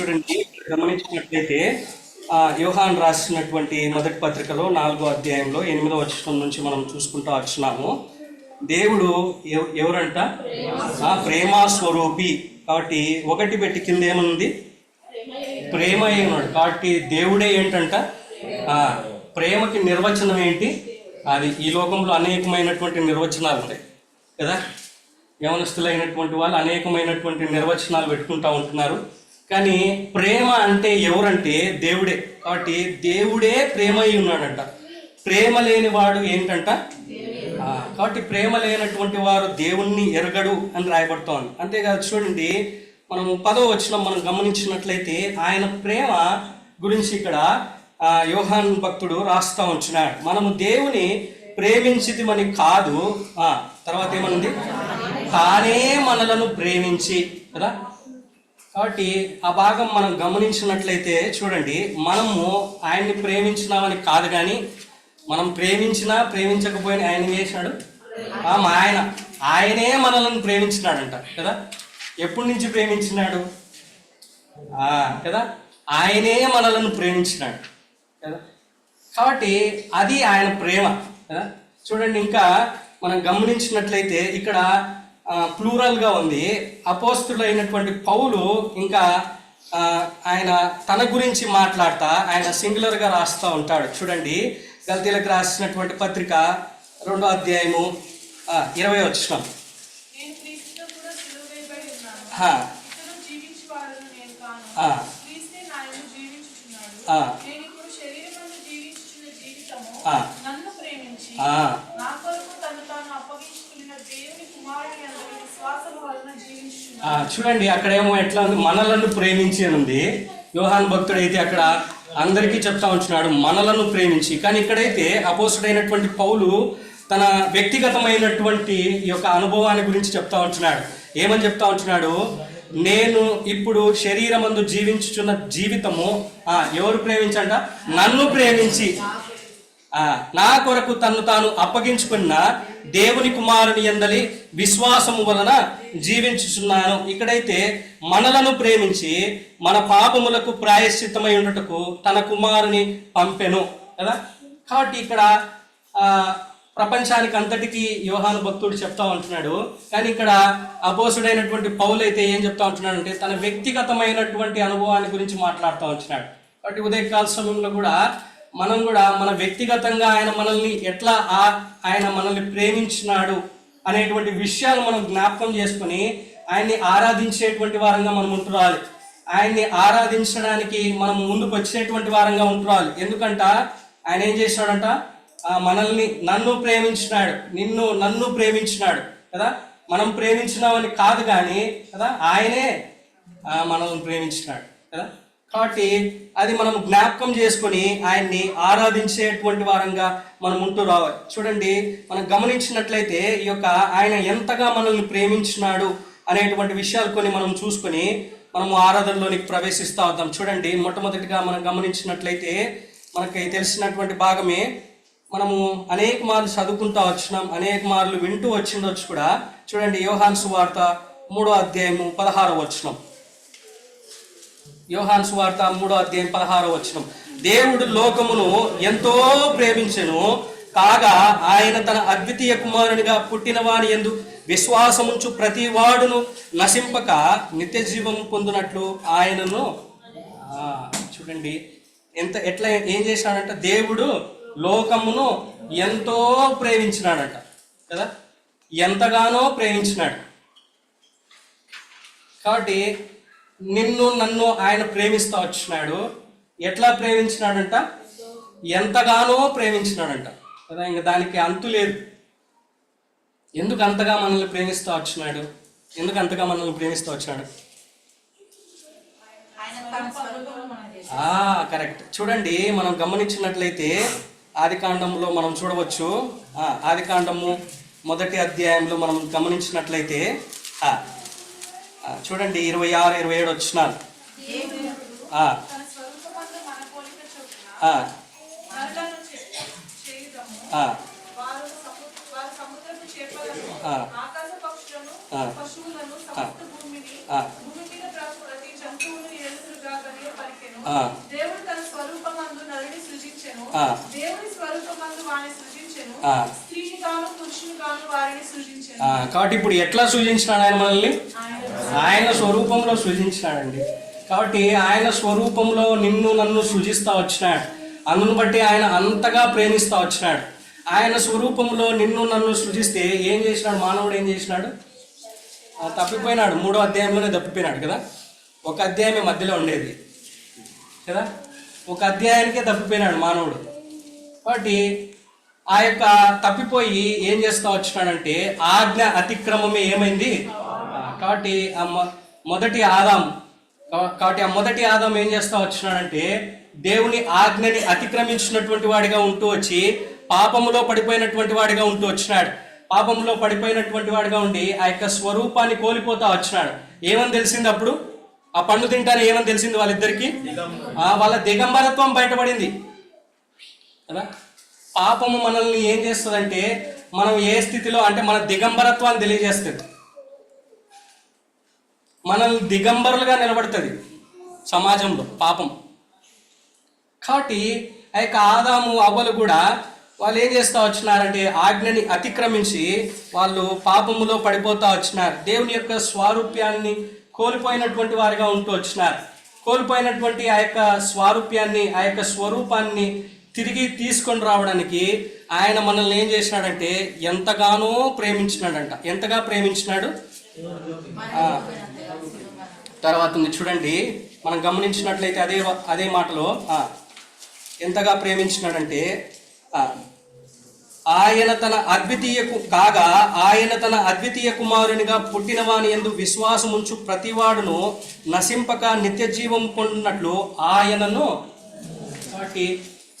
చూడండి గమనించినట్లయితే ఆ, యోహాన్ రాసినటువంటి మొదటి పత్రికలో నాలుగో అధ్యాయంలో ఎనిమిదో వచనం నుంచి మనం చూసుకుంటూ వచ్చినాము. దేవుడు ఎవరంట? ఆ, ప్రేమ స్వరూపి. కాబట్టి ఒకటి పెట్టి కింద ఏముంది? ప్రేమ ఉన్నాడు. కాబట్టి దేవుడే ఏంటంట? ప్రేమకి నిర్వచనం ఏంటి? అది ఈ లోకంలో అనేకమైనటువంటి నిర్వచనాలు ఉంటాయి. కదా? యవనస్తులైనటువంటి వాళ్ళు అనేకమైనటువంటి నిర్వచనాలు పెట్టుకుంటూ ఉంటున్నారు. కానీ ప్రేమ అంటే ఎవరంటే దేవుడే. కాబట్టి దేవుడే ప్రేమ అయి ఉన్నాడంట. ప్రేమ లేని వాడు ఏంటంట కాబట్టి ప్రేమ లేనటువంటి వారు దేవుణ్ణి ఎరగడు అని రాయబడుతోంది. అంతేకాదు చూడండి మనం పదవ వచ్చిన మనం గమనించినట్లయితే ఆయన ప్రేమ గురించి ఇక్కడ యోహాన్ భక్తుడు రాస్తా ఉంటున్నాడు మనము దేవుని ప్రేమించితిమని కాదు. ఆ, తర్వాత ఏమనుంది? తానే మనలను ప్రేమించి కదా? కాబట్టి ఆ భాగం మనం గమనించినట్లయితే చూడండి మనము ఆయన్ని ప్రేమించినామని కాదు కానీ మనం ప్రేమించినా ప్రేమించకపోయినా ఆయన చేసినాడు? ఆ, మా ఆయన. ఆయనే మనల్ని ప్రేమించినాడంట కదా? ఎప్పటి నుంచి ప్రేమించినాడు? కదా? ఆయనే మనలను ప్రేమించినాడు కదా? కాబట్టి అది ఆయన ప్రేమ కదా? చూడండి ఇంకా మనం గమనించినట్లయితే ఇక్కడ ప్లూరల్గా ఉంది. అపోస్తుడైనటువంటి పౌలు ఇంకా ఆ, ఆయన తన గురించి మాట్లాడతా ఆయన సింగులర్గా రాస్తూ ఉంటాడు. చూడండి గల్తీలకు రాసినటువంటి పత్రిక రెండో అధ్యాయము ఆ, ఇరవై వచ్చినాం క్రీస్తుతో కూడా సిలువ వేయబడి ఉన్నాను. ఆ, ఇతడు జీవించువాడను నేను కాను. ఆ. క్రీస్తే నా యందు జీవించుచున్నాడు. ఆ. నేను ఇప్పుడు శరీరమందు జీవించుచున్న జీవితము ఆ. నన్ను ప్రేమించి ఆ. నా కొరకు తను తాను అప్పగించుకున్న దేవుని కుమారుని అందరి విశ్వాసము వలన ఆ, జీవించుచున్నాడు. చూడండి అక్కడేమో ఎట్లా ఉంది? మనలను ప్రేమించి అని ఉంది యోహాన్ భక్తుడు అయితే అక్కడ అందరికీ చెప్తా ఉంటున్నాడు మనలను ప్రేమించి. కానీ ఇక్కడైతే అపోసుడైనటువంటి పౌలు తన వ్యక్తిగతమైనటువంటి ఈ యొక్క అనుభవాన్ని గురించి చెప్తా ఉంటున్నాడు. ఏమని చెప్తా ఉంటున్నాడు? నేను ఇప్పుడు శరీరమందు జీవించుచున్న జీవితము ఎవరు ప్రేమించంట? నన్ను ప్రేమించి. నా కొరకు తను తాను అప్పగించుకున్న దేవుని కుమారుని ఎందలి విశ్వాసము వలన జీవించుచున్నాను. ఇక్కడైతే మనలను ప్రేమించి మన పాపములకు ప్రాయశ్చిత్తమై ఉండటకు తన కుమారుని పంపెను కదా? కాబట్టి ఇక్కడ ప్రపంచానికి అంతటికీ యోహాను భక్తుడు చెప్తా ఉంటున్నాడు. కానీ ఇక్కడ అపోసుడైనటువంటి పౌలు అయితే ఏం చెప్తా ఉంటున్నాడు అంటే తన వ్యక్తిగతమైనటువంటి అనుభవాన్ని గురించి మాట్లాడుతూ ఉంటున్నాడు. కాబట్టి ఉదయకాల సమయంలో కూడా మనం కూడా మన వ్యక్తిగతంగా ఆయన మనల్ని ఎట్లా ఆ- ఆయన మనల్ని ప్రేమించినాడు అనేటువంటి విషయాలు మనం జ్ఞాపకం చేసుకొని ఆయన్ని ఆరాధించేటువంటి వారంగా మనం ఉంటురాలి. ఆయన్ని ఆరాధించడానికి మనం ముందుకు వచ్చేటువంటి వారంగా ఉంటురాలి. ఎందుకంట? ఆయన ఏం చేశాడంట? మనల్ని నన్ను ప్రేమించినాడు. నిన్ను నన్ను ప్రేమించినాడు. కదా? మనం ప్రేమించినామని కాదు కానీ కదా? ఆయనే మనల్ని ప్రేమించినాడు. కదా? కాబట్టి అది మనం జ్ఞాపకం చేసుకొని ఆయన్ని ఆరాధించేటువంటి వారంగా మనం ఉంటూ రావాలి. చూడండి మనం గమనించినట్లయితే ఈ యొక్క ఆయన ఎంతగా మనల్ని ప్రేమించినాడు అనేటువంటి విషయాలు కొన్ని మనం చూసుకొని మనము ఆరాధనలోనికి ప్రవేశిస్తూ వద్దాం చూడండి మొట్టమొదటిగా మనం గమనించినట్లయితే మనకి తెలిసినటువంటి భాగమే మనము అనేక మార్లు చదువుకుంటా వచ్చినాం అనేక మార్లు వింటూ వచ్చిండొచ్చు కూడా. చూడండి యోహాన్ సువార్త మూడో అధ్యాయము పదహారో వచ్చినాం యోహాన్ సువార్త మూడో అధ్యాయం పదహారో వచనం. దేవుడు లోకమును ఎంతో ప్రేమించెను కాగా ఆయన తన అద్వితీయ కుమారునిగా పుట్టిన వాని ఎందు విశ్వాసముంచు ప్రతి వాడును నశింపక నిత్య జీవం పొందినట్లు ఆయనను చూడండి ఎంత ఎట్లా ఏం చేశాడంట? దేవుడు లోకమును ఎంతో ప్రేమించినాడంట కదా? ఎంతగానో ప్రేమించినాడు. కాబట్టి నిన్ను నన్ను ఆయన ప్రేమిస్తూ వచ్చినాడు. ఎట్లా ప్రేమించినాడంట? ఎంతగానో ప్రేమించినాడంట. కదా ఇంకా దానికి అంతు లేదు. ఎందుకు అంతగా మనల్ని ప్రేమిస్తూ వచ్చినాడు? ఎందుకు అంతగా మనల్ని ప్రేమిస్తూ వచ్చినాడు? ఆ కరెక్ట్. చూడండి మనం గమనించినట్లయితే ఆది కాండంలో మనం చూడవచ్చు. ఆ, ఆది కాండము మొదటి అధ్యాయంలో మనం గమనించినట్లయితే ఆ, చూడండి ఇరవై ఆరు ఇరవై ఏడు వచ్చినారు దేవుడు తన స్వరూపమందు ఏలుతురుగా ఆ. దేవుడు స్వరూపమందు నరుని స్త్రీని గాను పురుషుని గాను వారిని సృజించెను ఆ, కాబట్టి ఇప్పుడు ఎట్లా సృజించినాడు ఆయన మనల్ని? ఆయన స్వరూపంలో సృజించినాడండి. కాబట్టి ఆయన స్వరూపంలో నిన్ను నన్ను సృజిస్తా వచ్చినాడు. అందును బట్టి ఆయన అంతగా ప్రేమిస్తా వచ్చినాడు. ఆయన స్వరూపంలో నిన్ను నన్ను సృజిస్తే ఏం చేసినాడు? మానవుడు ఏం చేసినాడు? తప్పిపోయినాడు. మూడో అధ్యాయంలోనే తప్పిపోయినాడు కదా? ఒక అధ్యాయమే మధ్యలో ఉండేది. కదా? ఒక అధ్యాయానికే తప్పిపోయినాడు మానవుడు. కాబట్టి ఆ యొక్క తప్పిపోయి ఏం చేస్తా వచ్చినాడంటే ఆజ్ఞ అతిక్రమమే ఏమైంది? కాబట్టి ఆ మొదటి ఆదాం కాబట్టి ఆ మొదటి ఆదాం ఏం చేస్తా వచ్చినాడంటే దేవుని ఆజ్ఞని అతిక్రమించినటువంటి వాడిగా ఉంటూ వచ్చి పాపములో పడిపోయినటువంటి వాడిగా ఉంటూ వచ్చినాడు. పాపంలో పడిపోయినటువంటి వాడిగా ఉండి ఆ యొక్క స్వరూపాన్ని కోల్పోతా వచ్చినాడు. ఏమని తెలిసింది అప్పుడు? ఆ పండు తింటానే ఏమని తెలిసింది వాళ్ళిద్దరికి? ఆ, వాళ్ళ దిగంబరత్వం బయటపడింది. కదా? పాపము మనల్ని ఏం చేస్తుందంటే మనం ఏ స్థితిలో అంటే మన దిగంబరత్వాన్ని తెలియజేస్తుంది. మనల్ని దిగంబరులుగా నిలబడుతుంది సమాజంలో పాపం. కాబట్టి ఆ యొక్క ఆదాము అవ్వలు కూడా వాళ్ళు ఏం చేస్తూ వచ్చినారంటే ఆజ్ఞని అతిక్రమించి వాళ్ళు పాపములో పడిపోతూ వచ్చినారు. దేవుని యొక్క స్వారూప్యాన్ని కోల్పోయినటువంటి వారిగా ఉంటూ వచ్చినారు. కోల్పోయినటువంటి ఆ యొక్క స్వారూప్యాన్ని ఆ యొక్క స్వరూపాన్ని తిరిగి తీసుకొని రావడానికి ఆయన మనల్ని ఏం చేసినాడంటే ఎంతగానో ప్రేమించినాడంట. ఎంతగా ప్రేమించినాడు? తర్వాత ఉంది చూడండి మనం గమనించినట్లయితే అదే అదే మాటలో ఎంతగా ప్రేమించినాడంటే ఆయన తన అద్వితీయ కాగా ఆయన తన అద్వితీయ కుమారునిగా పుట్టినవాని ఎందు విశ్వాసముంచు ప్రతివాడును నశింపక నిత్య జీవం పొందినట్లు ఆయనను కాబట్టి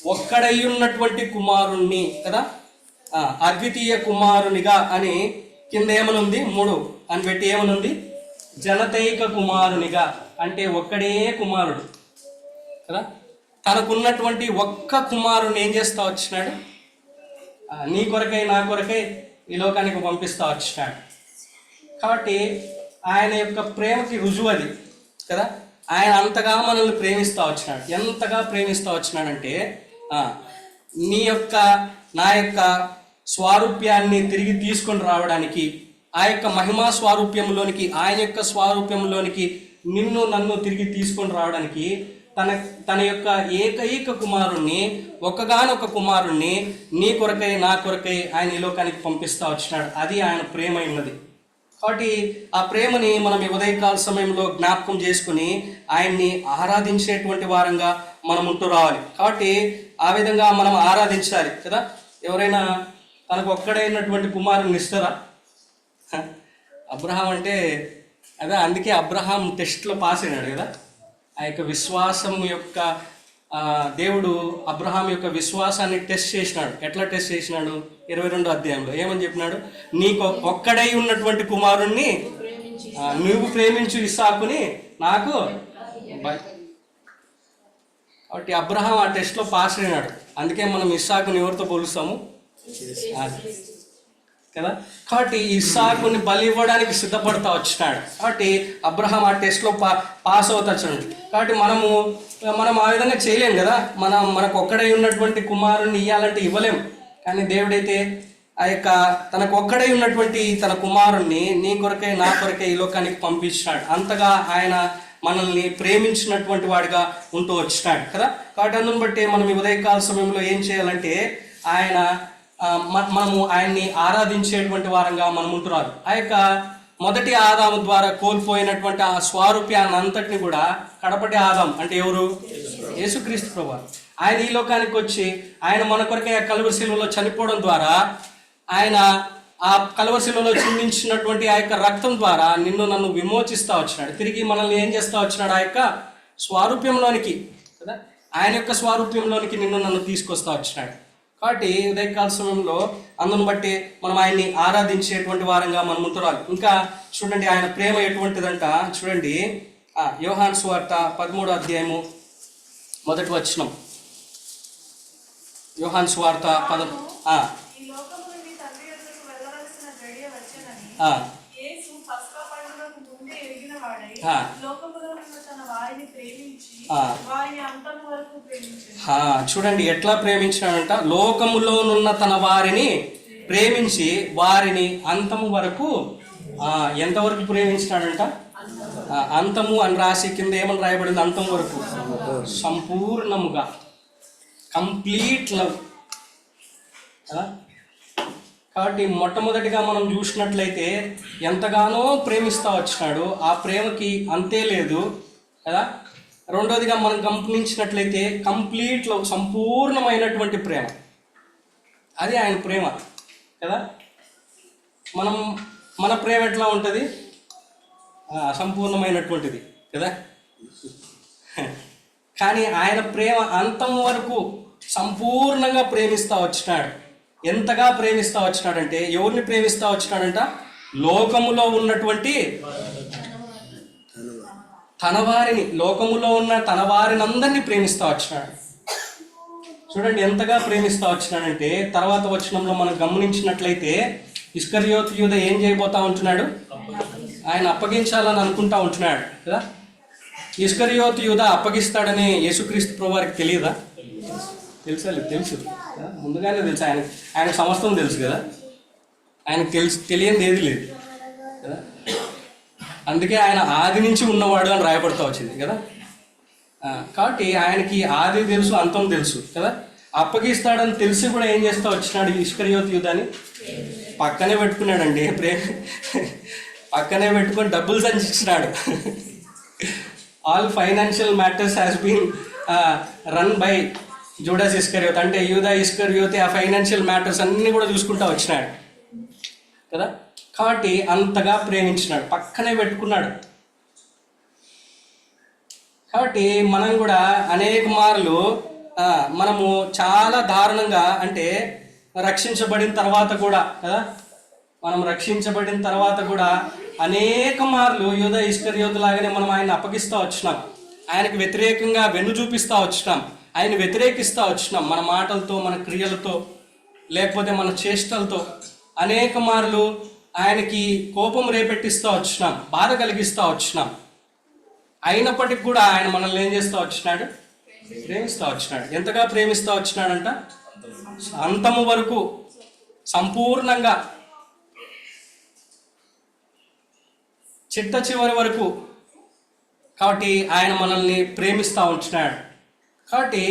ఒక్కడై ఉన్నటువంటి కుమారుణ్ణి కదా? అద్వితీయ కుమారునిగా అని కింద ఏమనుంది? మూడు. అని పెట్టి ఏమనుంది? జనతైక కుమారునిగా. అంటే ఒక్కడే కుమారుడు కదా? తనకున్నటువంటి ఒక్క కుమారుని ఏం చేస్తా వచ్చినాడు? నీ కొరకై నా కొరకై ఈ లోకానికి పంపిస్తా వచ్చినాడు. కాబట్టి ఆయన యొక్క ప్రేమకి రుజువు అది కదా? ఆయన అంతగా మనల్ని ప్రేమిస్తూ వచ్చినాడు. ఎంతగా ప్రేమిస్తూ వచ్చినాడంటే నీ యొక్క నా యొక్క స్వారూప్యాన్ని తిరిగి తీసుకొని రావడానికి ఆ యొక్క మహిమా స్వారూప్యంలోనికి ఆయన యొక్క స్వారూప్యంలోనికి నిన్ను నన్ను తిరిగి తీసుకొని రావడానికి తన తన యొక్క ఏకైక కుమారుణ్ణి ఒక్కగానొక కుమారుణ్ణి నీ కొరకై నా కొరకై ఆయన ఈ లోకానికి పంపిస్తా వచ్చినాడు. అది ఆయన ప్రేమ ఉన్నది కాబట్టి ఆ ప్రేమని మనం ఉదయకాల సమయంలో జ్ఞాపకం చేసుకుని ఆయన్ని ఆరాధించేటువంటి వారంగా మనం ఉంటూ రావాలి. కాబట్టి ఆ విధంగా మనం ఆరాధించాలి కదా? ఎవరైనా తనకు ఒక్కడైనటువంటి కుమారుని ఇస్తారా? అబ్రహాం అంటే అదే అందుకే అబ్రహాం టెస్ట్లో పాస్ అయినాడు కదా? ఆ యొక్క విశ్వాసం యొక్క దేవుడు అబ్రహాం యొక్క విశ్వాసాన్ని టెస్ట్ చేసినాడు. ఎట్లా టెస్ట్ చేసినాడు? ఇరవై రెండో అధ్యాయంలో. ఏమని చెప్పినాడు? నీకు ఒక్కడై ఉన్నటువంటి కుమారుణ్ణి నువ్వు ప్రేమించు ఇస్సాకుని నాకు కాబట్టి అబ్రహాం ఆ టెస్ట్లో పాస్ అయినాడు. అందుకే మనం ఇస్సాకుని ఎవరితో పోలుస్తాము? కదా? కాబట్టి ఇస్సాకుని బలి ఇవ్వడానికి సిద్ధపడతా వచ్చినాడు. కాబట్టి అబ్రహాం ఆ టెస్ట్లో పా పాస్ అవుతా కాబట్టి మనము మనం ఆ విధంగా చేయలేం కదా? మనం మనకు ఒక్కడై ఉన్నటువంటి కుమారుని ఇవ్వాలంటే ఇవ్వలేం. కానీ దేవుడైతే ఆ యొక్క తనకు ఒక్కడై ఉన్నటువంటి తన కుమారుణ్ణి నీ కొరకై నా కొరకై ఈ లోకానికి పంపించినాడు. అంతగా ఆయన మనల్ని ప్రేమించినటువంటి వాడిగా ఉంటూ వచ్చినాడు కదా? కాబట్టి అందుని బట్టి మనం ఈ ఉదయకాల సమయంలో ఏం చేయాలంటే ఆయన మ- మనము ఆయన్ని ఆరాధించేటువంటి వారంగా మనం ఉంటున్నారు. ఆ యొక్క మొదటి ఆదాము ద్వారా కోల్పోయినటువంటి ఆ స్వారూప్యాన్ని అంతటిని కూడా కడపటి ఆదాం అంటే ఎవరు? యేసుక్రీస్తు ప్రభు. ఆయన ఈ లోకానికి వచ్చి ఆయన మన కొరకే ఆ కలువ శిలువలో చనిపోవడం ద్వారా ఆయన ఆ కలవశిలలో చిందించినటువంటి ఆ యొక్క రక్తం ద్వారా నిన్ను నన్ను విమోచిస్తా వచ్చినాడు. తిరిగి మనల్ని ఏం చేస్తా వచ్చినాడు? ఆ యొక్క స్వారూప్యంలోనికి కదా? ఆయన యొక్క స్వారూప్యంలోనికి నిన్ను నన్ను తీసుకొస్తా వచ్చినాడు. కాబట్టి ఉదయకాల సమయంలో అందును బట్టి మనం ఆయన్ని ఆరాధించేటువంటి వారంగా మనం ఉంటున్నాం. ఇంకా చూడండి ఆయన ప్రేమ ఎటువంటిదంట? చూడండి ఆ, యోహాన్ సువార్త పదమూడో అధ్యాయము మొదటి వచనం. యోహాన్ సువార్త పద చూడండి ఎట్లా ప్రేమించినాడంట? లోకములోనున్న తన వారిని ప్రేమించి వారిని అంతము వరకు ఎంతవరకు ప్రేమించినాడంట? ఆ, అంతము అని రాసి కింద ఏమని రాయబడింది? అంతం వరకు. సంపూర్ణముగా. Complete love. కాబట్టి మొట్టమొదటిగా మనం చూసినట్లయితే ఎంతగానో ప్రేమిస్తూ వచ్చినాడు. ఆ ప్రేమకి అంతే లేదు కదా? రెండోదిగా మనం గమనించినట్లయితే కంప్లీట్ సంపూర్ణమైనటువంటి ప్రేమ. అది ఆయన ప్రేమ కదా? మనం మన ప్రేమ ఎట్లా ఉంటుంది? సంపూర్ణమైనటువంటిది అసంపూర్ణమైనటువంటిది కదా? కానీ ఆయన ప్రేమ అంతం వరకు సంపూర్ణంగా ప్రేమిస్తూ వచ్చినాడు. ఎంతగా ప్రేమిస్తా వచ్చినాడంటే ఎవరిని ప్రేమిస్తా వచ్చినాడంట? లోకములో ఉన్నటువంటి తన వారిని లోకములో ఉన్న తన వారిని అందరినీ ప్రేమిస్తా వచ్చినాడు. చూడండి ఎంతగా ప్రేమిస్తా వచ్చినాడంటే తర్వాత వచనంలో మనం గమనించినట్లయితే ఇస్కరియోత్ యూధ ఏం చేయబోతా ఉంటున్నాడు? ఆయన అప్పగించాలని అనుకుంటా ఉంటున్నాడు కదా? ఇస్కరియోత్ యూధ అప్పగిస్తాడని యేసుక్రీస్తు ప్రభు వారికి తెలియదా? తెలుసా? లేదు తెలుసు. ముందుగానే తెలుసు. ఆయన ఆయన సమస్తం తెలుసు కదా? ఆయనకు తెలుసు తెలియనిది ఏది లేదు. కదా? అందుకే ఆయన ఆది నుంచి ఉన్నవాడు అని రాయబడతా వచ్చింది కదా? కాబట్టి ఆయనకి ఆది తెలుసు అంతం తెలుసు కదా? అప్పగిస్తాడని తెలిసి కూడా ఏం చేస్తా వచ్చినాడు ఇష్కరియోత్ యుద్ధాన్ని? పక్కనే పెట్టుకున్నాడండి. ప్రేమ పక్కనే పెట్టుకొని డబ్బులు సంచిస్తున్నాడు all financial matters has been run by Judas Iscariot అంటే యూదా ఇస్కర్యోత్ ఆ ఫైనాన్షియల్ మ్యాటర్స్ అన్నీ కూడా చూసుకుంటా వచ్చినాడు. కదా? కాబట్టి అంతగా ప్రేమించినాడు పక్కనే పెట్టుకున్నాడు. కాబట్టి మనం కూడా అనేక మార్లు మనము చాలా దారుణంగా అంటే రక్షించబడిన తర్వాత కూడా కదా? మనం రక్షించబడిన తర్వాత కూడా అనేక మార్లు యోధ ఇస్కర్ లాగానే మనం ఆయన అప్పగిస్తూ వచ్చినాం. ఆయనకు వ్యతిరేకంగా వెన్ను చూపిస్తూ వచ్చినాం. ఆయన వ్యతిరేకిస్తూ వచ్చినాం మన మాటలతో మన క్రియలతో లేకపోతే మన చేష్టలతో. అనేక మార్లు ఆయనకి కోపం రేపెట్టిస్తూ వచ్చినాం బాధ కలిగిస్తూ వచ్చినాం. అయినప్పటికి కూడా ఆయన మనల్ని ఏం చేస్తూ వచ్చినాడు? ప్రేమిస్తూ వచ్చినాడు. ఎంతగా ప్రేమిస్తూ వచ్చినాడంట? అంతము వరకు సంపూర్ణంగా. చిట్ట చివరి వరకు. కాబట్టి ఆయన మనల్ని ప్రేమిస్తూ ఉంటున్నాడు కాబట్టి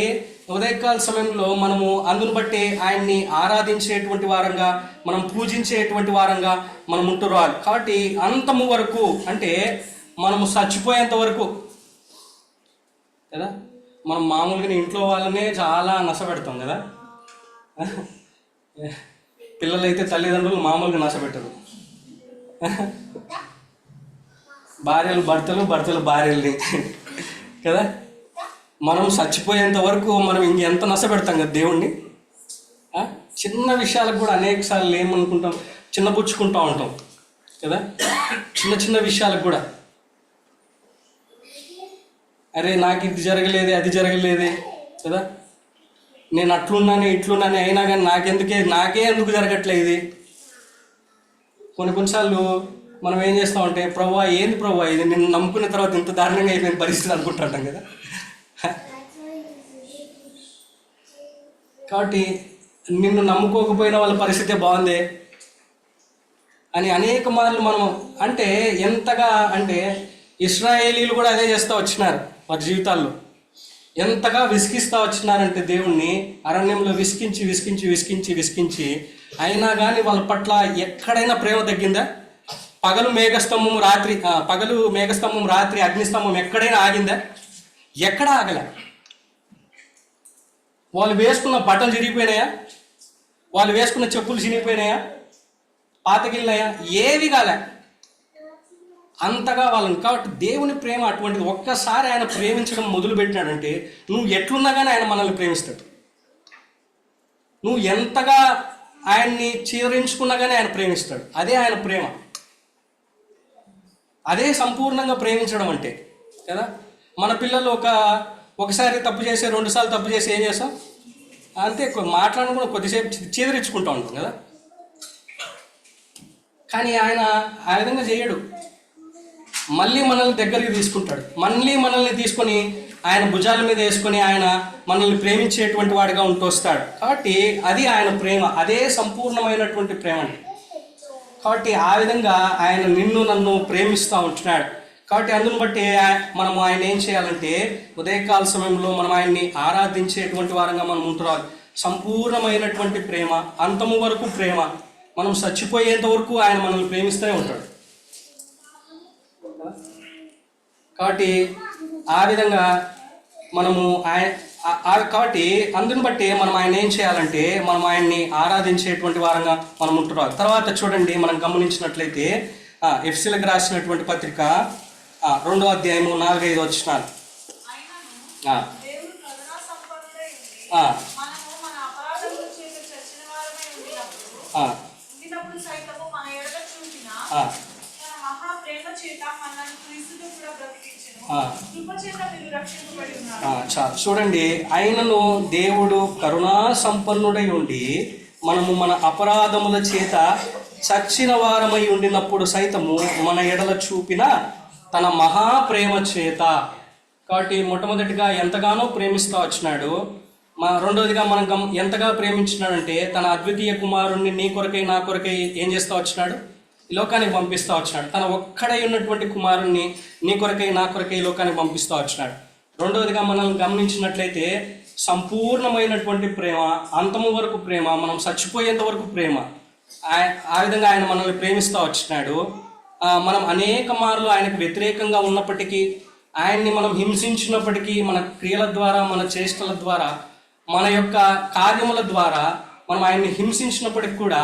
ఉదయకాల సమయంలో మనము అందును బట్టి ఆయన్ని ఆరాధించేటువంటి వారంగా మనం పూజించేటువంటి వారంగా మనం ఉంటురాలి కాబట్టి అంతము వరకు అంటే మనము చచ్చిపోయేంత వరకు కదా? మనం మామూలుగా ఇంట్లో వాళ్ళనే చాలా నష్టపెడతాం కదా? పిల్లలైతే తల్లిదండ్రులు మామూలుగా నష్టపెట్టరు భార్యలు భర్తలు భర్తలు భార్యల్ని కదా? మనం చచ్చిపోయేంత వరకు మనం ఇంకెంత నష్టపెడతాం కదా దేవుణ్ణి? చిన్న విషయాలకు కూడా అనేక సార్లు ఏమనుకుంటాం? చిన్నపుచ్చుకుంటూ ఉంటాం. కదా? చిన్న చిన్న విషయాలకు కూడా. అరే నాకు ఇది జరగలేదే అది జరగలేదే. కదా? నేను అట్లున్నాను ఇట్లున్నాను అయినా కానీ నాకెందుకే నాకే ఎందుకు జరగట్లేదు ఇది? కొన్ని కొన్నిసార్లు మనం ఏం చేస్తామంటే ప్రభు ఏంది ప్రభు ఇది? నేను నమ్ముకున్న తర్వాత ఇంత దారుణంగా అయిపోయిన పరిస్థితి అనుకుంటుంటాం కదా? కాబట్టి నిన్ను నమ్ముకోకపోయిన వాళ్ళ పరిస్థితే బాగుంది అని అనేక మార్లు మనం అంటే ఎంతగా అంటే ఇస్రాయేలీలు కూడా అదే చేస్తూ వచ్చినారు వారి జీవితాల్లో. ఎంతగా విసిగిస్తూ వచ్చినారంటే దేవుణ్ణి అరణ్యంలో విసికించి విసికించి విసికించి విసికించి అయినా కానీ వాళ్ళ పట్ల ఎక్కడైనా ప్రేమ తగ్గిందా? పగలు మేఘస్తంభం రాత్రి పగలు మేఘస్తంభం రాత్రి అగ్నిస్తంభం ఎక్కడైనా ఆగిందా? ఎక్కడ ఆగలే. వాళ్ళు వేసుకున్న బట్టలు చిరిగిపోయినాయా? వాళ్ళు వేసుకున్న చెప్పులు చిరిగిపోయినాయా పాతకిళ్ళాయా ఏవి కాలే. అంతగా వాళ్ళని కాబట్టి దేవుని ప్రేమ అటువంటిది ఒక్కసారి ఆయన ప్రేమించడం మొదలు పెట్టినాడంటే నువ్వు ఎట్లున్నా కానీ ఆయన మనల్ని ప్రేమిస్తాడు. నువ్వు ఎంతగా ఆయన్ని చీరించుకున్నా కానీ ఆయన ప్రేమిస్తాడు. అదే ఆయన ప్రేమ. అదే సంపూర్ణంగా ప్రేమించడం అంటే కదా? మన పిల్లలు ఒక ఒకసారి తప్పు చేసి రెండుసార్లు తప్పు చేసి ఏం చేస్తాం అంతే కొ- మాట్లాడడం కూడా కొద్దిసేపు చీదరించుకుంటూ ఉంటాం కదా? కానీ ఆయన ఆ విధంగా చేయడు. మళ్ళీ మనల్ని దగ్గరికి తీసుకుంటాడు. మళ్ళీ మనల్ని తీసుకొని ఆయన భుజాల మీద వేసుకొని ఆయన మనల్ని ప్రేమించేటువంటి వాడిగా ఉంటూ వస్తాడు. కాబట్టి అది ఆయన ప్రేమ. అదే సంపూర్ణమైనటువంటి ప్రేమ కాబట్టి ఆ విధంగా ఆయన నిన్ను నన్ను ప్రేమిస్తూ ఉంటున్నాడు. కాబట్టి అందును బట్టి మనం ఆయన ఏం చేయాలంటే ఉదయకాల సమయంలో మనం ఆయన్ని ఆరాధించేటువంటి వారంగా మనం ఉంటున్నాం సంపూర్ణమైనటువంటి ప్రేమ అంతము వరకు ప్రేమ మనం చచ్చిపోయేంత వరకు ఆయన మనల్ని ప్రేమిస్తూనే ఉంటాడు. కాబట్టి ఆ విధంగా మనము ఆయన కాబట్టి అందుని బట్టి మనం ఆయన ఏం చేయాలంటే మనం ఆయన్ని ఆరాధించేటువంటి వారంగా మనం ఉంటున్నాం తర్వాత చూడండి మనం గమనించినట్లయితే ఎఫ్సీలకు రాసినటువంటి పత్రిక రెండో అధ్యాయము నాలుగైదు వచ్చినాలు. చూడండి ఆయనను దేవుడు కరుణా సంపన్నుడై ఉండి మనము మన అపరాధముల చేత చచ్చిన వారమై ఉండినప్పుడు సైతము మన ఎడల చూపిన తన మహాప్రేమ చేత. కాబట్టి మొట్టమొదటిగా ఎంతగానో ప్రేమిస్తూ వచ్చినాడు. మా రెండోదిగా మనం గమ ఎంతగా ప్రేమించినాడంటే తన అద్వితీయ కుమారుణ్ణి నీ కొరకై నా కొరకై ఏం చేస్తూ వచ్చినాడు? లోకానికి పంపిస్తూ వచ్చినాడు. తన ఒక్కడై ఉన్నటువంటి కుమారుణ్ణి నీ కొరకై నా కొరకై ఈ లోకానికి పంపిస్తూ వచ్చినాడు. రెండవదిగా మనం గమనించినట్లయితే సంపూర్ణమైనటువంటి ప్రేమ అంతము వరకు ప్రేమ మనం చచ్చిపోయేంత వరకు ప్రేమ. ఆ విధంగా ఆయన మనల్ని ప్రేమిస్తూ వచ్చినాడు. మనం అనేక మార్లు ఆయనకు వ్యతిరేకంగా ఉన్నప్పటికీ ఆయన్ని మనం హింసించినప్పటికీ మన క్రియల ద్వారా మన చేష్టల ద్వారా మన యొక్క కార్యముల ద్వారా మనం ఆయన్ని హింసించినప్పటికి కూడా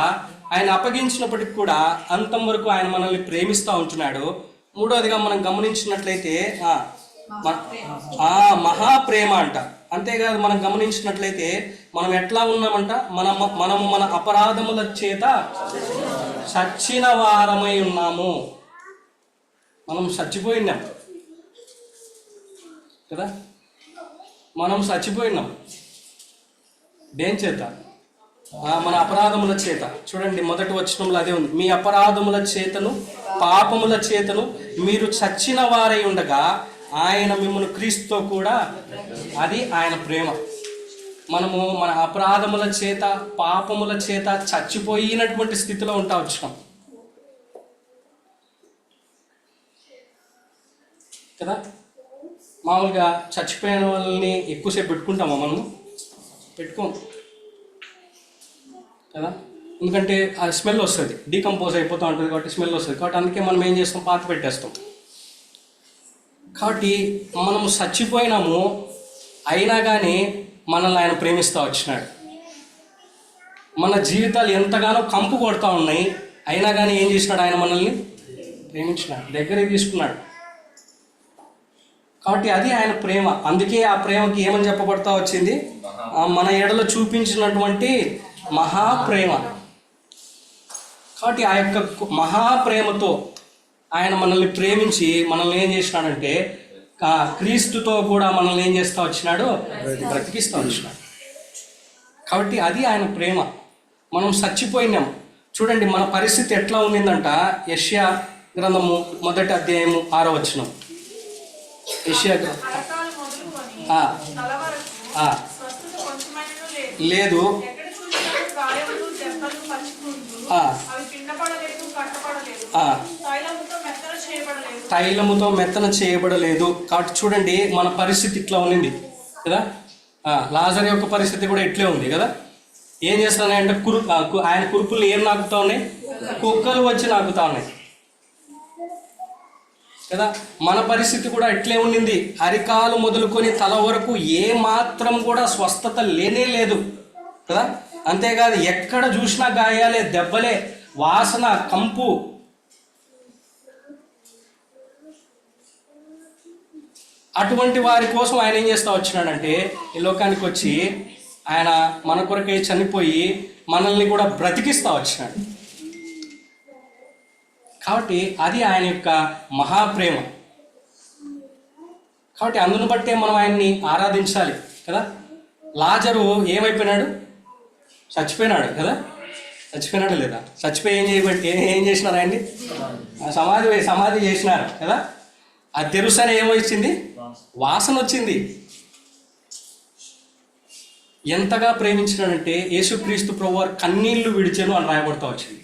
ఆయన అప్పగించినప్పటికి కూడా అంతం వరకు ఆయన మనల్ని ప్రేమిస్తూ ఉంటున్నాడు. మూడవదిగా మనం గమనించినట్లయితే ఆ, మహాప్రేమ అంట. అంతేకాదు మనం గమనించినట్లయితే మనం ఎట్లా ఉన్నామంట? మనం మనము మన అపరాధముల చేత చచ్చిన వారమై ఉన్నాము. మనం చచ్చిపోయినాం. కదా? మనం చచ్చిపోయినాం. దేని చేత? మన అపరాధముల చేత. చూడండి మొదటి వచనంలో అదే ఉంది. మీ అపరాధముల చేతను పాపముల చేతను మీరు చచ్చిన వారై ఉండగా ఆయన మిమ్మల్ని క్రీస్తుతో కూడా అది ఆయన ప్రేమ. మనము మన అపరాధముల చేత పాపముల చేత చచ్చిపోయినటువంటి స్థితిలో ఉంటా వచ్చినాం కదా? మామూలుగా చచ్చిపోయిన వాళ్ళని ఎక్కువసేపు పెట్టుకుంటామా మనము? పెట్టుకోం. కదా? ఎందుకంటే ఆ స్మెల్ వస్తుంది డీకంపోజ్ అయిపోతూ ఉంటుంది కాబట్టి స్మెల్ వస్తుంది. కాబట్టి అందుకే మనం ఏం చేస్తాం? పాత పెట్టేస్తాం. కాబట్టి మనము చచ్చిపోయినాము అయినా కానీ మనల్ని ఆయన ప్రేమిస్తూ వచ్చినాడు. మన జీవితాలు ఎంతగానో కంపు కొడుతూ ఉన్నాయి. అయినా కానీ ఏం చేసినాడు ఆయన మనల్ని? ప్రేమించినాడు. దగ్గరే తీసుకున్నాడు. కాబట్టి అది ఆయన ప్రేమ. అందుకే ఆ ప్రేమకి ఏమని చెప్పబడతా వచ్చింది? మన ఎడలో చూపించినటువంటి మహాప్రేమ. కాబట్టి ఆ యొక్క మహాప్రేమతో ఆయన మనల్ని ప్రేమించి మనల్ని ఏం చేసినాడంటే క్రీస్తుతో కూడా మనల్ని ఏం చేస్తా వచ్చినాడు బ్రతికిస్తూ వచ్చినాడు. కాబట్టి అది ఆయన ప్రేమ. మనం చచ్చిపోయినాం చూడండి మన పరిస్థితి ఎట్లా ఉండిందంట? యష్యా గ్రంథము మొదటి అధ్యాయము ఆరో వచనం. యష్యా లేదు. ఆ. అవి పిండపడలేదు కట్టపడలేదు ఆ. తైలముతో మెత్తన చేయబడలేదు తైలముతో మెత్తన చేయబడలేదు. కాబట్టి చూడండి మన పరిస్థితి ఇట్లా ఉన్నింది. కదా? లాజర్ యొక్క పరిస్థితి కూడా ఇట్లే ఉంది కదా? ఏం చేస్తున్నాయంటే కురు ఆయన కురుపులు ఏం నాకుతా ఉన్నాయి? కుక్కలు వచ్చి నాకుతా ఉన్నాయి. కదా? మన పరిస్థితి కూడా ఇట్లే ఉండింది అరికాలు మొదలుకొని తల వరకు ఏ మాత్రం కూడా స్వస్థత లేనే లేదు. కదా? అంతేకాదు ఎక్కడ చూసినా గాయాలే దెబ్బలే వాసన కంపు అటువంటి వారి కోసం ఆయన ఏం చేస్తా వచ్చినాడంటే ఈ లోకానికి వచ్చి ఆయన మన కొరకే చనిపోయి మనల్ని కూడా బ్రతికిస్తూ వచ్చినాడు. కాబట్టి అది ఆయన యొక్క మహాప్రేమ. కాబట్టి అందును బట్టే మనం ఆయన్ని ఆరాధించాలి కదా? లాజరు ఏమైపోయినాడు? చచ్చిపోయినాడు కదా? చచ్చిపోయినాడు లేదా? చచ్చిపోయి ఏం చేయబట్టి ఏం చేసినారు ఆయన్ని? ఆ సమాధి సమాధి చేసినారు కదా? అది అని ఏమో ఇచ్చింది? వాసన వచ్చింది. ఎంతగా ప్రేమించినాడంటే యేసుక్రీస్తు ప్రభువారు కన్నీళ్ళు విడిచెను అని రాయబడుతూ వచ్చింది.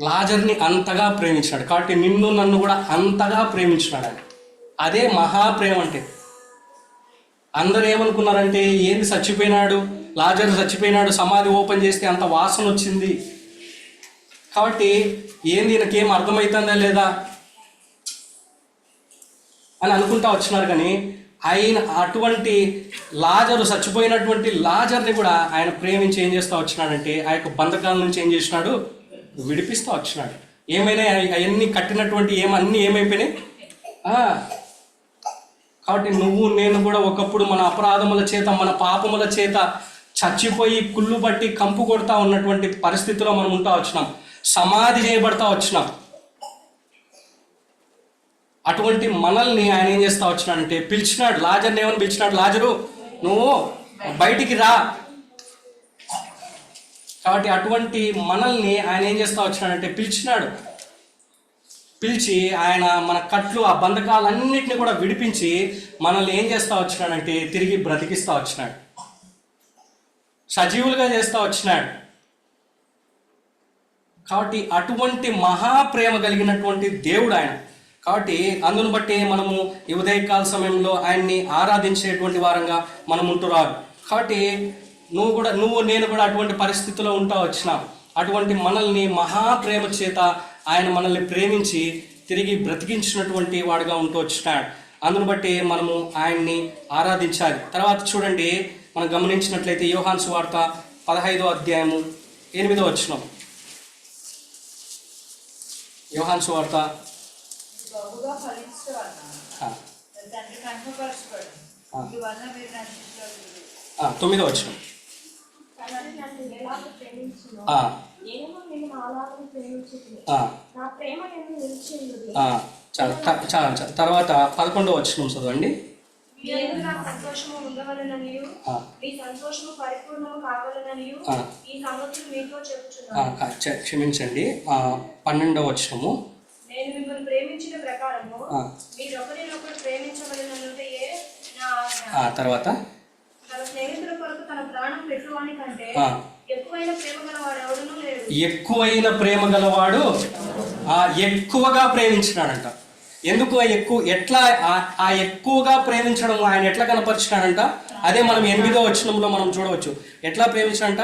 లాజర్ని అంతగా ప్రేమించినాడు. కాబట్టి నిన్ను నన్ను కూడా అంతగా ప్రేమించినాడు ఆయన. అదే మహాప్రేమ అంటే. అందరూ ఏమనుకున్నారంటే ఏంది చచ్చిపోయినాడు? లాజర్ చచ్చిపోయినాడు సమాధి ఓపెన్ చేస్తే అంత వాసన వచ్చింది. కాబట్టి ఏంది ఈయనకేం అర్థమవుతుందా లేదా? అని అనుకుంటా వచ్చినారు కానీ ఆయన అటువంటి లాజరు చచ్చిపోయినటువంటి లాజర్ని కూడా ఆయన ప్రేమించి ఏం చేస్తూ వచ్చినాడంటే ఆ యొక్క బంధకాల నుంచి ఏం చేసినాడు? విడిపిస్తూ వచ్చినాడు. ఏమైనా అవన్నీ కట్టినటువంటి ఏమన్నీ ఏమైపోయినాయి? కాబట్టి నువ్వు నేను కూడా ఒకప్పుడు మన అపరాధముల చేత మన పాపముల చేత చచ్చిపోయి కుళ్ళు బట్టి కంపు కొడతా ఉన్నటువంటి పరిస్థితిలో మనం ఉంటా వచ్చినాం. సమాధి చేయబడతా వచ్చినాం. అటువంటి మనల్ని ఆయన ఏం చేస్తా వచ్చినాడంటే పిలిచినాడు లాజర్ని ఏమని పిలిచినాడు? లాజరు నువ్వు బయటికి రా. కాబట్టి అటువంటి మనల్ని ఆయన ఏం చేస్తా వచ్చినాడంటే పిలిచినాడు. పిలిచి ఆయన మన కట్లు ఆ బంధకాలన్నింటినీ కూడా విడిపించి మనల్ని ఏం చేస్తా వచ్చినాడంటే తిరిగి బ్రతికిస్తా వచ్చినాడు. సజీవులుగా చేస్తా వచ్చినాడు. కాబట్టి అటువంటి మహాప్రేమ కలిగినటువంటి దేవుడు ఆయన. కాబట్టి అందును బట్టి మనము ఈ ఉదయకాల సమయంలో ఆయన్ని ఆరాధించేటువంటి వారంగా మనం ఉంటున్నారు కాబట్టి నువ్వు కూడా నువ్వు నేను కూడా అటువంటి పరిస్థితిలో ఉంటా వచ్చిన అటువంటి మనల్ని మహాప్రేమ చేత ఆయన మనల్ని ప్రేమించి తిరిగి బ్రతికించినటువంటి వాడుగా ఉంటూ వచ్చినాడు. అందును బట్టి మనము ఆయన్ని ఆరాధించాలి. తర్వాత చూడండి మనం గమనించినట్లయితే యోహాన్ సువార్త పదహైదో అధ్యాయము ఎనిమిదో వచ్చినాం యోహాన్ సువార్త బహుగా తొమ్మిదో వచ్చినాం చాలా తర్వాత పదకొండో వచ్చినాం చదవండి క్షమించండి ఆ, పన్నెండో వచ్చినాము నేను మిమ్మల్ని ప్రేమించిన ప్రకారము నా తర్వాత? తన స్నేహితుల కొరకు తన ప్రాణం పెట్టువాని కంటే ఆ. ఎక్కువైన ప్రేమ గల వాడెవడనూ లేడు. ఎక్కువైన ప్రేమ గలవాడు ఆ ఎక్కువగా ప్రేమించినాడంట. ఎందుకు ఎక్కువ ఎట్లా ఆ- ఎక్కువగా ప్రేమించడం ఆయన ఎట్లా కనపరిచినాడంట? అదే మనం ఎనిమిదో వచనంలో మనం చూడవచ్చు. ఎట్లా ప్రేమించాడంట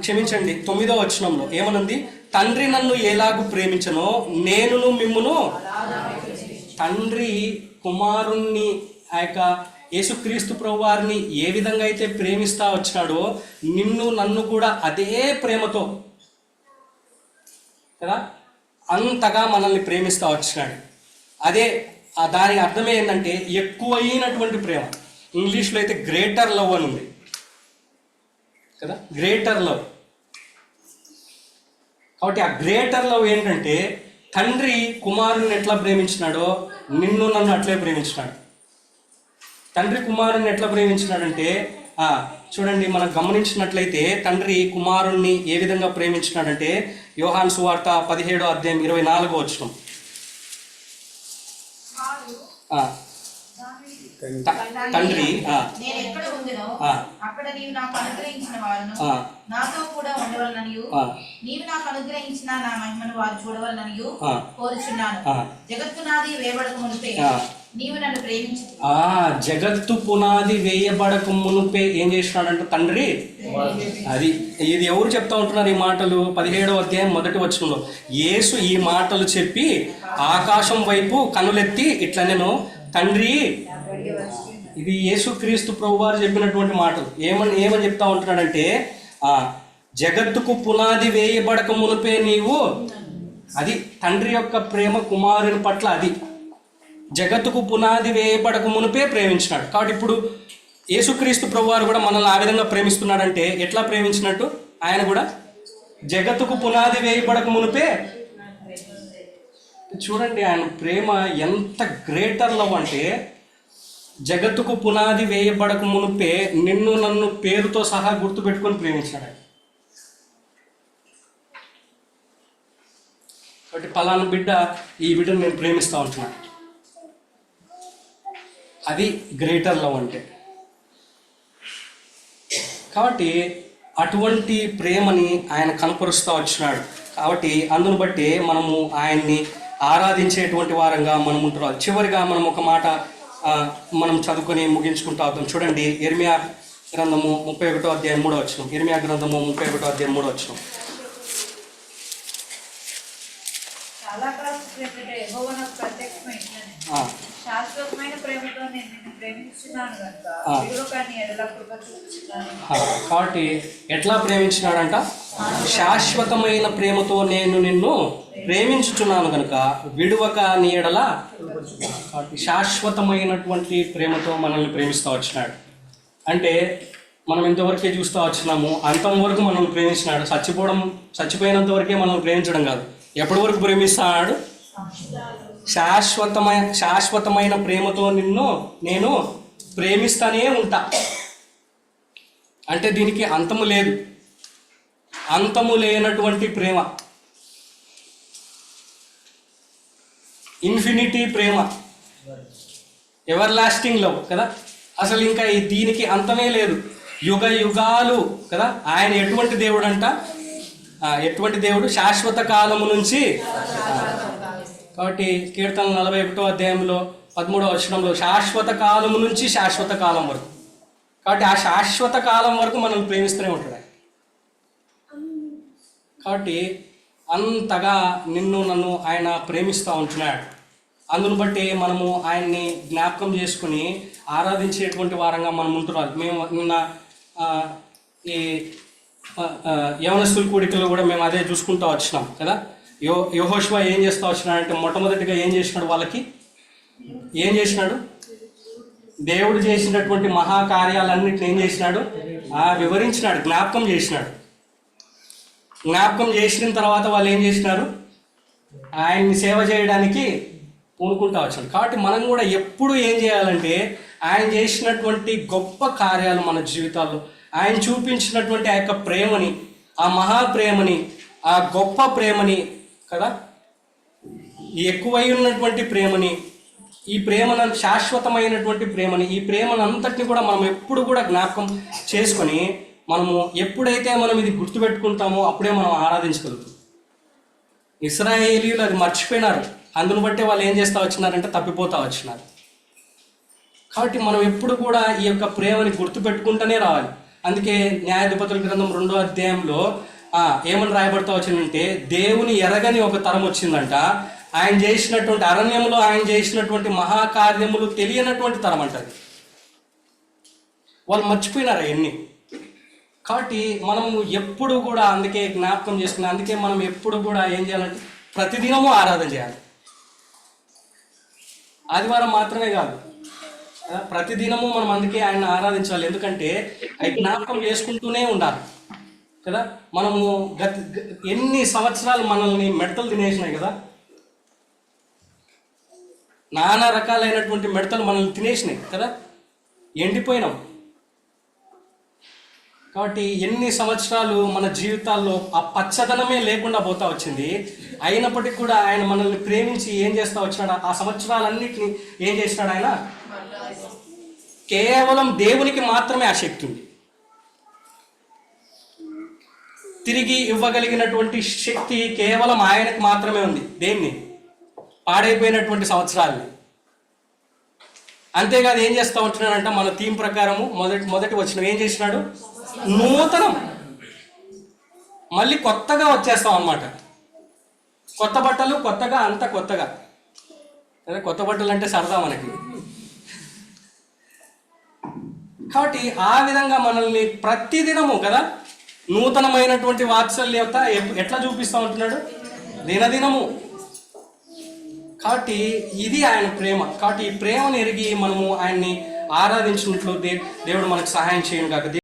క్షమించండి తొమ్మిదో వచనంలో ఏమనుంది? తండ్రి నన్ను ఎలాగూ ప్రేమించనో నేనును మిమ్మును తండ్రి కుమారుణ్ణి ఆ యొక్క యేసుక్రీస్తు ప్రభు వారిని ఏ విధంగా అయితే ప్రేమిస్తా వచ్చినాడో నిన్ను నన్ను కూడా అదే ప్రేమతో కదా? అంతగా మనల్ని ప్రేమిస్తా వచ్చినాడు. అదే దాని అర్థం ఏంటంటే ఎక్కువైనటువంటి ప్రేమ. ఇంగ్లీష్లో అయితే గ్రేటర్ లవ్ అని ఉంది. కదా? గ్రేటర్ లవ్ కాబట్టి ఆ గ్రేటర్ లవ్ ఏంటంటే తండ్రి కుమారుని ఎట్లా ప్రేమించినాడో నిన్ను నన్ను అట్లే ప్రేమించినాడు. తండ్రి కుమారుని ఎట్లా ప్రేమించినాడంటే చూడండి మనం గమనించినట్లయితే తండ్రి కుమారుణ్ణి ఏ విధంగా ప్రేమించినాడంటే యోహాన్ సువార్త పదిహేడో అధ్యాయం ఇరవై నాలుగో వచ్చిన తండ్రి ఆ, నేను ఎక్కడ ఉందినో ఆ. అక్కడ నీవు నాకు అనుగ్రహించిన వారును ఆ. నాతో కూడా ఉండవలననియు. నీవు నాకు అనుగ్రహించిన నా మహిమను వారు చూడవలననియు. కోరుచున్నాను. జగత్తు నాది వేయబడక మునిపే. నీవు నన్ను ప్రేమించి ఆ జగత్తు పునాది వేయబడక మునుపే ఏం చేసినాడంట తండ్రి అది ఇది ఎవరు చెప్తా ఉంటున్నారు ఈ మాటలు పదిహేడవ అధ్యాయం మొదటి వచనంలో యేసు ఈ మాటలు చెప్పి ఆకాశం వైపు కనులెత్తి ఇట్లా నేను తండ్రి ఇది యేసుక్రీస్తు ప్రభు వారు చెప్పినటువంటి మాటలు. ఏమని ఏమని చెప్తా ఉంటున్నాడంటే ఆ జగత్తుకు పునాది వేయబడక మునుపే నీవు అది తండ్రి యొక్క ప్రేమ కుమారుని పట్ల అది. జగత్తుకు పునాది వేయబడక మునిపే ప్రేమించినాడు. కాబట్టి ఇప్పుడు యేసుక్రీస్తు ప్రభువారు కూడా మనల్ని ఆ విధంగా ప్రేమిస్తున్నాడంటే ఎట్లా ప్రేమించినట్టు? ఆయన కూడా జగత్తుకు పునాది వేయబడక మునిపే. చూడండి ఆయన ప్రేమ ఎంత గ్రేటర్ లవ్ అంటే జగత్తుకు పునాది వేయబడక మునుపే నిన్ను నన్ను పేరుతో సహా గుర్తుపెట్టుకొని ప్రేమించాడు ఆయన. కాబట్టి పలానా బిడ్డ ఈ బిడ్డను నేను ప్రేమిస్తూ ఉంటున్నాను అది గ్రేటర్ లవ్ అంటే. కాబట్టి అటువంటి ప్రేమని ఆయన కనపరుస్తూ వచ్చినాడు. కాబట్టి అందును బట్టి మనము ఆయన్ని ఆరాధించేటువంటి వారంగా మనం ఉంటున్నాం చివరిగా మనం ఒక మాట మనం చదువుకొని ముగించుకుంటూ అవుతాం. చూడండి ఇర్మియా గ్రంథము ముప్పై ఒకటో అధ్యాయం మూడో వచ్చిన ఇర్మియా గ్రంథము ముప్పై ఒకటో అధ్యాయం మూడో వచ్చిన చాలా కాబట్టి ఎట్లా ప్రేమించినాడంట? శాశ్వతమైన ప్రేమతో నేను నిన్ను ప్రేమించుచున్నాను కనుక విడువక నీ ఎడల కాబట్టి శాశ్వతమైనటువంటి ప్రేమతో మనల్ని ప్రేమిస్తూ వచ్చినాడు. అంటే మనం ఇంతవరకే చూస్తూ వచ్చినాము అంతం వరకు మనం ప్రేమించినాడు. చచ్చిపోవడం చచ్చిపోయినంత వరకే మనం ప్రేమించడం కాదు. ఎప్పటి వరకు ప్రేమిస్తున్నాడు శాశ్వతమైన శాశ్వతమైన ప్రేమతో నిన్ను నేను ప్రేమిస్తానే ఉంటా. అంటే దీనికి అంతము లేదు. అంతము లేనటువంటి ప్రేమ. ఇన్ఫినిటీ ప్రేమ. ఎవర్ లాస్టింగ్ లవ్ కదా? అసలు ఇంకా దీనికి అంతమే లేదు. యుగ యుగాలు కదా? ఆయన ఎటువంటి దేవుడు అంట ఎటువంటి దేవుడు? శాశ్వత కాలము నుంచి కాబట్టి కీర్తన నలభై ఒకటో అధ్యాయంలో పదమూడవ వచనంలో శాశ్వత కాలం నుంచి శాశ్వత కాలం వరకు. కాబట్టి ఆ శాశ్వత కాలం వరకు మనం ప్రేమిస్తూనే ఉంటాడు కాబట్టి అంతగా నిన్ను నన్ను ఆయన ప్రేమిస్తూ ఉంటున్నాడు. అందును బట్టి మనము ఆయన్ని జ్ఞాపకం చేసుకుని ఆరాధించేటువంటి వారంగా మనం ఉంటున్నాం మేము నిన్న ఈ యవనస్తుల కూడికలో కూడా మేము అదే చూసుకుంటూ వచ్చినాం కదా? యో యహోష్వా ఏం చేస్తూ వచ్చినాడంటే మొట్టమొదటిగా ఏం చేసినాడు వాళ్ళకి? ఏం చేసినాడు? దేవుడు చేసినటువంటి మహాకార్యాలన్నింటిని ఏం చేసినాడు? ఆ, వివరించినాడు జ్ఞాపకం చేసినాడు. జ్ఞాపకం చేసిన తర్వాత వాళ్ళు ఏం చేసినారు? ఆయన్ని సేవ చేయడానికి పూనుకుంటా వచ్చాడు కాబట్టి మనం కూడా ఎప్పుడు ఏం చేయాలంటే ఆయన చేసినటువంటి గొప్ప కార్యాలు మన జీవితాల్లో ఆయన చూపించినటువంటి ఆ యొక్క ప్రేమని ఆ మహా ప్రేమని ఆ గొప్ప ప్రేమని కదా ఎక్కువై ఉన్నటువంటి ప్రేమని ఈ ప్రేమను శాశ్వతమైనటువంటి ప్రేమని ఈ ప్రేమను అంతటిని కూడా మనం ఎప్పుడు కూడా జ్ఞాపకం చేసుకొని మనము ఎప్పుడైతే మనం ఇది గుర్తుపెట్టుకుంటామో అప్పుడే మనం ఆరాధించగలుగుతాం. ఇస్రాయేలీలు అది మర్చిపోయినారు. అందును బట్టి వాళ్ళు ఏం చేస్తా వచ్చినారంటే తప్పిపోతా వచ్చినారు. కాబట్టి మనం ఎప్పుడు కూడా ఈ యొక్క ప్రేమని గుర్తుపెట్టుకుంటూనే రావాలి. అందుకే న్యాయాధిపతుల గ్రంథం రెండో అధ్యాయంలో ఏమని రాయబడతా వచ్చిందంటే దేవుని ఎరగని ఒక తరం వచ్చిందంట. ఆయన చేసినటువంటి అరణ్యంలో ఆయన చేసినటువంటి మహాకార్యములు తెలియనటువంటి తరం అంటది వాళ్ళు మర్చిపోయినారు అవన్నీ. కాబట్టి మనము ఎప్పుడు కూడా అందుకే జ్ఞాపకం చేసుకుని అందుకే మనం ఎప్పుడు కూడా ఏం చేయాలంటే ప్రతిదినము ఆరాధన చేయాలి. ఆదివారం మాత్రమే కాదు. ప్రతిదినము మనం అందుకే ఆయన ఆరాధించాలి. ఎందుకంటే అవి జ్ఞాపకం చేసుకుంటూనే ఉండాలి. కదా? మనము గత ఎన్ని సంవత్సరాలు మనల్ని మెడతలు తినేసినాయి కదా? నానా రకాలైనటువంటి మెడతలు మనల్ని తినేసినాయి కదా? ఎండిపోయినాం. కాబట్టి ఎన్ని సంవత్సరాలు మన జీవితాల్లో ఆ పచ్చదనమే లేకుండా పోతా వచ్చింది. అయినప్పటికీ కూడా ఆయన మనల్ని ప్రేమించి ఏం చేస్తా వచ్చినాడు? ఆ సంవత్సరాలన్నిటిని ఏం చేసినాడు ఆయన? కేవలం దేవునికి మాత్రమే ఆ శక్తి ఉంది. తిరిగి ఇవ్వగలిగినటువంటి శక్తి కేవలం ఆయనకు మాత్రమే ఉంది. దేన్ని? పాడైపోయినటువంటి సంవత్సరాల్ని. అంతేకాదు ఏం చేస్తా వచ్చినాడంటే మన థీమ్ ప్రకారము మొదటి మొదటి వచ్చిన ఏం చేసినాడు? నూతనం. మళ్ళీ కొత్తగా వచ్చేస్తాం అన్నమాట. కొత్త బట్టలు కొత్తగా అంత కొత్తగా. అదే కొత్త బట్టలు అంటే సరదా మనకి. కాబట్టి ఆ విధంగా మనల్ని ప్రతిదినము కదా నూతనమైనటువంటి వాత్సల్యత ఎట్లా చూపిస్తూ ఉంటున్నాడు? దినదినము. కాబట్టి ఇది ఆయన ప్రేమ. కాబట్టి ఈ ప్రేమను ఎరిగి మనము ఆయన్ని ఆరాధించినట్లు దే దేవుడు మనకు సహాయం చేయను కాక